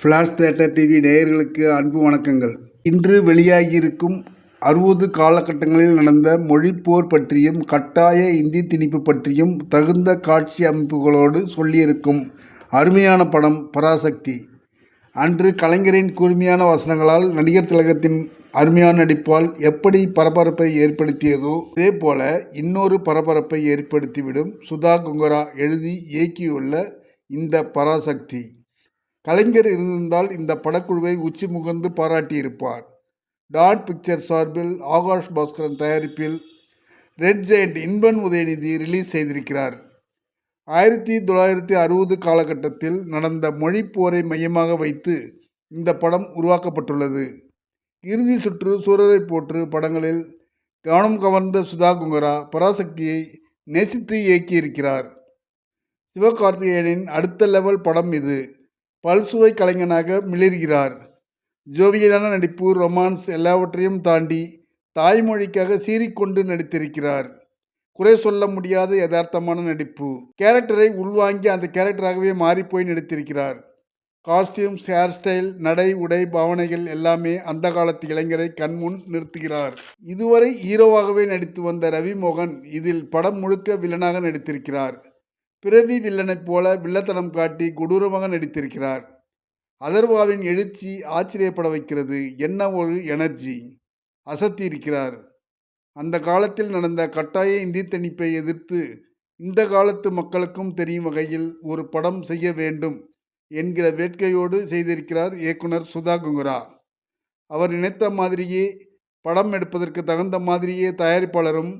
Flash theatre TV நேயர்களுக்கு அன்பு வணக்கங்கள். இன்று வெளியாகியிருக்கும் அறுபது காலகட்டங்களில் நடந்த மொழிப்போர் பற்றியும் கட்டாய இந்தி திணிப்பு பற்றியும் தகுந்த காட்சி அமைப்புகளோடு சொல்லியிருக்கும் அருமையான படம் பராசக்தி. அன்று கலைஞரின் கூர்மையான வசனங்களால் நடிகர் திலகத்தின் அருமையான நடிப்பால் எப்படி பரபரப்பை ஏற்படுத்தியதோ அதே போல இன்னொரு பரபரப்பை ஏற்படுத்திவிடும் சுதா குங்கரா எழுதி இயக்கியுள்ள இந்த பராசக்தி. கலைஞர் இருந்திருந்தால் இந்த படக்குழுவை உச்சி முகந்து பாராட்டியிருப்பார். டான் பிக்சர் சார்பில் ஆகாஷ் பாஸ்கரன் தயாரிப்பில் Red Giant Inban Udhayanidhi release செய்திருக்கிறார். ஆயிரத்தி தொள்ளாயிரத்தி அறுபது காலகட்டத்தில் நடந்த மொழிப்போரை மையமாக வைத்து இந்த படம் உருவாக்கப்பட்டுள்ளது. இறுதி சுற்று சூரரை போற்று படங்களில் கவனம் கவர்ந்த சுதா குங்கரா பராசக்தியை நேசித்து இயக்கியிருக்கிறார். சிவகார்த்திகேயனின் அடுத்த லெவல் படம் இது. பல்சுவை கலைஞனாக மிளிர்கிறார். ஜோவியலான நடிப்பு ரொமான்ஸ் எல்லாவற்றையும் தாண்டி தாய்மொழிக்காக சீறிக்கொண்டு நடித்திருக்கிறார். குறை சொல்ல முடியாத யதார்த்தமான நடிப்பு. கேரக்டரை உள்வாங்கி அந்த கேரக்டராகவே மாறிப்போய் நடித்திருக்கிறார். காஸ்டியூம்ஸ் ஹேர் ஸ்டைல் நடை உடை பாவனைகள் எல்லாமே அந்த காலத்து இளைஞரை கண்முன் நிறுத்துகிறார். இதுவரை ஹீரோவாகவே நடித்து வந்த ரவி மோகன் இதில் படம் முழுக்க வில்லனாக நடித்திருக்கிறார். பிறவி வில்லனைப் போல வில்லத்தனம் காட்டி கொடூரமாக நடித்திருக்கிறார். அதர்வாவின் எழுச்சி ஆச்சரியப்பட வைக்கிறது. என்ன ஒரு எனர்ஜி! அசத்தியிருக்கிறார் அந்த காலத்தில் நடந்த கட்டாய இந்தி திணிப்பை எதிர்த்து இந்த காலத்து மக்களுக்கும் தெரியும் வகையில் ஒரு படம் செய்ய வேண்டும் என்கிற வேட்கையோடு செய்திருக்கிறார் இயக்குனர் சுதா குங்குரா. அவர் நினைத்த மாதிரியே படம் எடுப்பதற்கு தகுந்த மாதிரியே தயாரிப்பாளரும்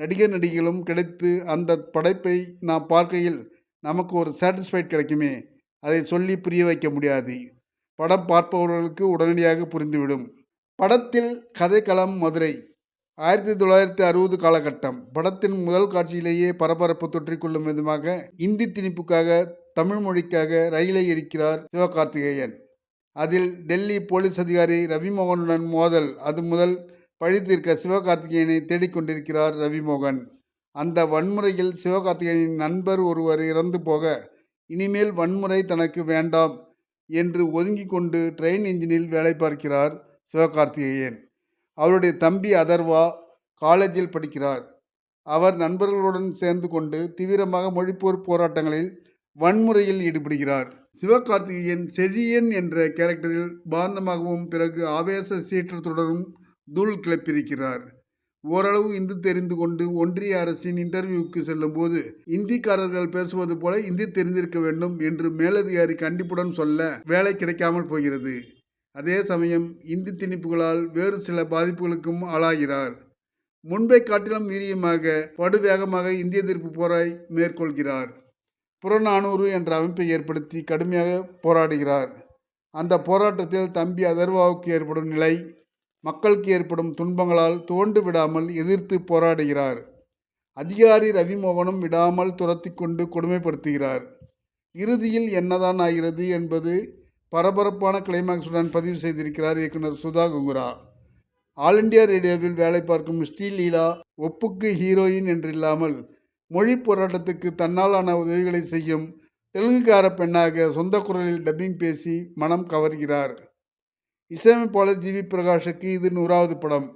நடிகர் நடிகைகளும் கிடைத்து அந்த படைப்பை நாம் பார்க்கையில் நமக்கு ஒரு சாட்டிஸ்ஃபைட் கிடைக்குமே. அதை சொல்லி புரிய வைக்க முடியாது. படம் பார்ப்பவர்களுக்கு உடனடியாக புரிந்துவிடும். படத்தில் கதைக்களம் மதுரை. ஆயிரத்தி தொள்ளாயிரத்தி அறுபது காலகட்டம். படத்தின் முதல் காட்சியிலேயே பரபரப்பு தொற்றிக்கொள்ளும் விதமாக இந்தி திணிப்புக்காக தமிழ் மொழிக்காக ரயிலை இருக்கிறார் சிவகார்த்திகேயன். அதில் டெல்லி போலீஸ் அதிகாரி ரவிமோகனுடன் மோதல் அது முதல் பழி தீர்க்க சிவகார்த்திகேயனை தேடிக்கொண்டிருக்கிறார் ரவிமோகன். அந்த வன்முறையில் சிவகார்த்திகேயனின் நண்பர் ஒருவர் இறந்து போக இனிமேல் வன்முறை தனக்கு வேண்டாம் என்று ஒதுங்கி கொண்டு ட்ரெயின் இன்ஜினில் வேலை பார்க்கிறார் சிவகார்த்திகேயன். அவருடைய தம்பி அதர்வா காலேஜில் படிக்கிறார். அவர் நண்பர்களுடன் சேர்ந்து கொண்டு தீவிரமாக மொழிப்போர் போராட்டங்களில் வன்முறையில் ஈடுபடுகிறார். சிவகார்த்திகேயன் செழியன் என்ற கேரக்டரில் பாந்தமாகவும் பிறகு ஆவேச சீற்றத்துடனும் தூள் கிளப்பியிருக்கிறார். ஓரளவு இந்தி தெரிந்து கொண்டு ஒன்றிய அரசின் இன்டர்வியூவுக்கு செல்லும்போது இந்திக்காரர்கள் பேசுவது போல இந்தி தெரிந்திருக்க வேண்டும் என்று மேலதிகாரி கண்டிப்புடன் சொல்ல வேலை கிடைக்காமல் போகிறது. அதே சமயம் இந்தி திணிப்புகளால் வேறு சில பாதிப்புகளுக்கும் ஆளாகிறார். முன்பை காட்டிலும் மீறியமாக படுவேகமாக இந்திய எதிர்ப்பு போரை மேற்கொள்கிறார். புறநானூறு என்ற அமைப்பை ஏற்படுத்தி கடுமையாக போராடுகிறார். அந்த போராட்டத்தில் தம்பி அதர்வாவுக்கு ஏற்படும் நிலை மக்களுக்கு ஏற்படும் துன்பங்களால் துவண்டு விடாமல் எதிர்த்து போராடுகிறார். அதிகாரி ரவிமோகனும் விடாமல் துரத்தி கொண்டு கொடுமைப்படுத்துகிறார். இறுதியில் என்னதான் ஆகிறது என்பது பரபரப்பான கிளைமாக்ஸுடன் பதிவு செய்திருக்கிறார் இயக்குனர் சுதா குங்குரா. ஆல் இண்டியா ரேடியோவில் வேலை பார்க்கும் ஸ்ரீலீலா ஒப்புக்கு ஹீரோயின் என்றில்லாமல் மொழி போராட்டத்துக்கு தன்னாலான உதவிகளை செய்யும் தெலுங்குக்கார பெண்ணாக சொந்த குரலில் டப்பிங் பேசி மனம் கவர்கிறார். இசையமைப்பாளர் ஜி வி பிரகாஷுக்கு இது நூறாவது படம்.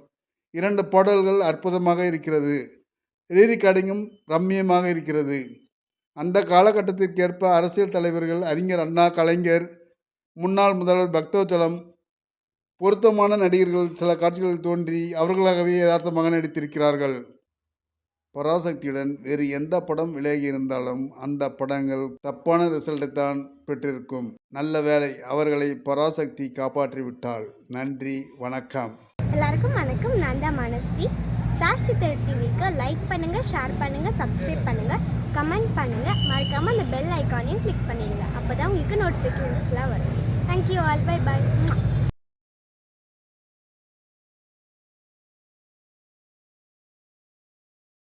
இரண்டு பாடல்கள் அற்புதமாக இருக்கிறது. ரீரிகார்டிங்கும் ரம்மியமாக இருக்கிறது. அந்த காலகட்டத்திற்கேற்ப அரசியல் தலைவர்கள் அறிஞர் அண்ணா கலைஞர் முன்னாள் முதல்வர் பக்தோச்சலம் பொருத்தமான நடிகர்கள் சில காட்சிகளில் தோன்றி அவர்களாகவே யதார்த்தமாக நடித்திருக்கிறார்கள். பராசக்தியுடன் வேறு எந்த படம் விலகி இருந்தாலும் அந்த படங்கள் தப்பான ரிசல்ட்டை தான் பெற்றிருக்கும். நல்ல வேலை அவர்களை பராசக்தி காப்பாற்றிவிட்டாள். நன்றி வணக்கம். எல்லாருக்கும் வணக்கம். நான் தான் மனஸ்வி. சாஷ்டி சித்தர் டிவிக்கு லைக் பண்ணுங்கள் ஷேர் பண்ணுங்கள் சப்ஸ்கிரைப் பண்ணுங்கள் கமெண்ட் பண்ணுங்கள் மறக்காமல் அந்த பெல் ஐக்கானையும் கிளிக் பண்ணிடுங்க. அப்போ தான் உங்களுக்கு நோட்டிஃபிகேஷன்ஸ்லாம் வரும். Thank you all by by